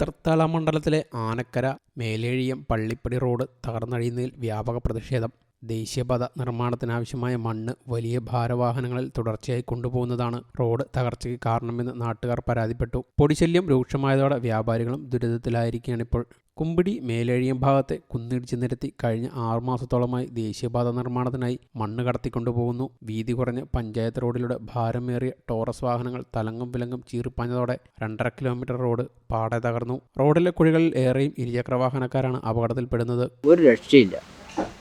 തൃത്താല മണ്ഡലത്തിലെ ആനക്കര മേലേഴിയം പള്ളിപ്പടി റോഡ് തകർന്നഴിയുന്നതിൽ വ്യാപക പ്രതിഷേധം. ദേശീയപാത നിർമ്മാണത്തിനാവശ്യമായ മണ്ണ് വലിയ ഭാരവാഹനങ്ങളിൽ തുടർച്ചയായി കൊണ്ടുപോകുന്നതാണ് റോഡ് തകർച്ചയ്ക്ക് കാരണമെന്ന് നാട്ടുകാർ പരാതിപ്പെട്ടു. പൊടിശല്യം രൂക്ഷമായതോടെ വ്യാപാരികളും ദുരിതത്തിലായിരിക്കുകയാണിപ്പോൾ. കുമ്പിടി മേലഴിയം ഭാഗത്തെ കുന്നിടിച്ച് നിരത്തി കഴിഞ്ഞ ആറുമാസത്തോളമായി ദേശീയപാത നിർമ്മാണത്തിനായി മണ്ണ് കടത്തിക്കൊണ്ടുപോകുന്നു. വീതി കുറഞ്ഞ പഞ്ചായത്ത് റോഡിലൂടെ ഭാരമേറിയ ടോറസ് വാഹനങ്ങൾ തലങ്ങും വിലങ്ങും ചീറിപ്പാഞ്ഞതോടെ രണ്ടര കിലോമീറ്റർ റോഡ് പാടെ തകർന്നു. റോഡിലെ കുഴികളിൽ ഏറെയും ഇരുചക്ര വാഹനക്കാരാണ് അപകടത്തിൽപ്പെടുന്നത്. ഒരു രക്ഷയില്ല.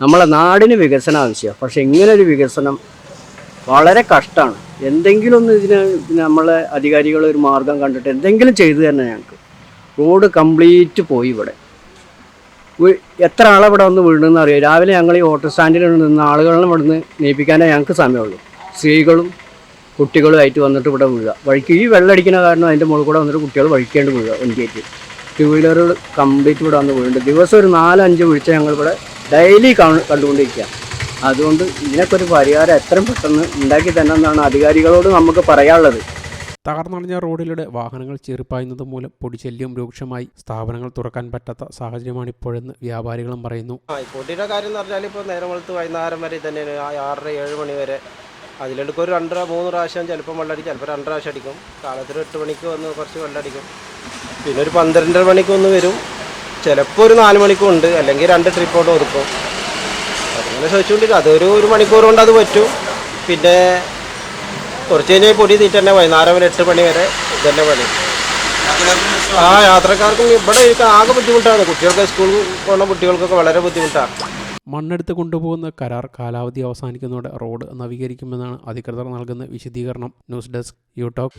നമ്മളെ നാടിന് വികസനം ആവശ്യമാണ്. പക്ഷെ ഒരു വികസനം വളരെ കഷ്ടമാണ്. എന്തെങ്കിലും ഒന്ന് ഇതിന് നമ്മളെ അധികാരികൾ ഒരു മാർഗം കണ്ടിട്ട് എന്തെങ്കിലും ചെയ്തു തന്നെ ഞങ്ങൾക്ക്. റോഡ് കംപ്ലീറ്റ് പോയി ഇവിടെ. എത്ര ആളെ ഇവിടെ വന്ന് വീണെന്ന് അറിയാം. രാവിലെ ഞങ്ങൾ ഈ ഓട്ടോ സ്റ്റാൻഡിൽ നിന്ന് ആളുകളെ നിന്ന് നീപ്പിക്കാനേ ഞങ്ങൾക്ക് സമയമുള്ളൂ. സ്ത്രീകളും കുട്ടികളുമായിട്ട് വന്നിട്ട് ഇവിടെ വീഴുക. വഴിക്ക് ഈ വെള്ളമടിക്കുന്ന കാരണം അതിന്റെ മുകളിൽ കൂടെ വന്നിട്ട് കുട്ടികൾ വഴിക്കേണ്ടി വീഴുക വണ്ടിയായിട്ട് ടു വീലറുകൾ കംപ്ലീറ്റ് ഇവിടെ വന്ന് വീഴുന്നുണ്ട്. ദിവസം ഒരു നാലഞ്ച് വീഴ്ച ഞങ്ങൾ ഇവിടെ ഡെയിലി കണ്ടുകൊണ്ടിരിക്കുക. അതുകൊണ്ട് ഇതിനൊക്കെ ഒരു പരിഹാരം എത്രയും പെട്ടെന്ന് ഉണ്ടാക്കി തന്നെ എന്നാണ് അധികാരികളോട് നമുക്ക് പറയാനുള്ളത്. തകർന്നടിഞ്ഞ റോഡിലൂടെ വാഹനങ്ങൾ ചെറുപ്പായുന്നത് മൂലം പൊടിശല്യം രൂക്ഷമായി. സ്ഥാപനങ്ങൾ തുറക്കാൻ പറ്റാത്ത സാഹചര്യമാണ് ഇപ്പോഴെന്ന് വ്യാപാരികളും പറയുന്നു. പൊടിയുടെ കാര്യം പറഞ്ഞാൽ ഇപ്പോൾ നേരം വെളുത്ത് വൈകുന്നേരം വരെ തന്നെയാണ് ആറര ഏഴ് മണി വരെ. അതിലെടുക്കും ഒരു രണ്ടര മൂന്ന് പ്രാവശ്യം ചിലപ്പോൾ വെള്ളമടിക്കും ചിലപ്പോൾ രണ്ട് പ്രാവശ്യം അടിക്കും. കാലത്തിൽ എട്ട് മണിക്ക് വന്ന് കുറച്ച് വെള്ളമടിക്കും പിന്നെ ഒരു പന്ത്രണ്ടര മണിക്ക് ഒന്ന് വരും. ചിലപ്പോൾ ഒരു നാല് മണിക്കും ഉണ്ട്. അല്ലെങ്കിൽ രണ്ട് ട്രിപ്പോട്ട് ഒതുക്കും. അതങ്ങനെ ചോദിച്ചുകൊണ്ടിരിക്കും. അതൊരു ഒരു മണിക്കൂർ കൊണ്ട് അത് പറ്റും. പിന്നെ കുറച്ച് കഴിഞ്ഞാൽ പൊടി തീറ്റ തന്നെ വൈകുന്നേരം വരെ എട്ട് മണി വരെ ഇതന്നെ പണി. ആ യാത്രക്കാർക്കും ഇവിടെ ആകെ ബുദ്ധിമുട്ടാണ്. കുട്ടികൾക്ക് സ്കൂളിൽ പോകുന്ന കുട്ടികൾക്കൊക്കെ വളരെ ബുദ്ധിമുട്ടാണ്. മണ്ണെടുത്ത് കൊണ്ടുപോകുന്ന കരാർ കാലാവധി അവസാനിക്കുന്നതോടെ റോഡ് നവീകരിക്കുമെന്നാണ് അധികൃതർ നൽകുന്ന വിശദീകരണം. News desk യൂടോക്ക്